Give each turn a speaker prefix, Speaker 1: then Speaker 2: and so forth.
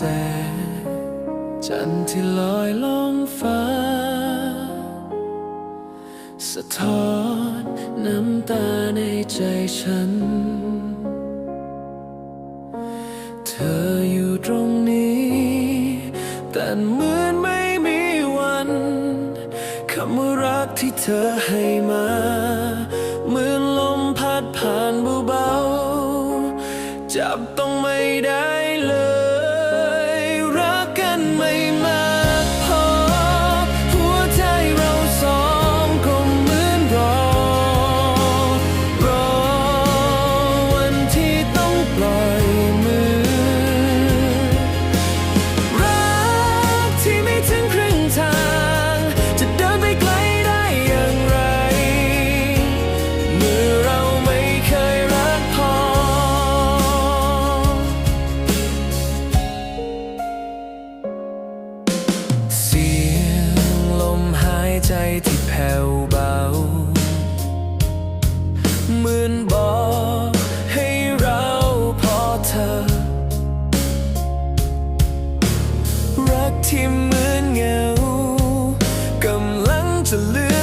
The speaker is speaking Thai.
Speaker 1: แสงจันทร์ที่ลอยล่องฟ้า สะท้อนน้ำตาในใจฉัน เธออยู่ตรงนี้ แต่เหมือนไม่มีวันคำว่ารักที่เธอให้มาเหมือนลมพัดผ่านเบาๆจับต้องไม่ได้เลย วเบาเหมือนบอกให้เราพอเธอ รักที่เหมือนเงากำลังจะเลื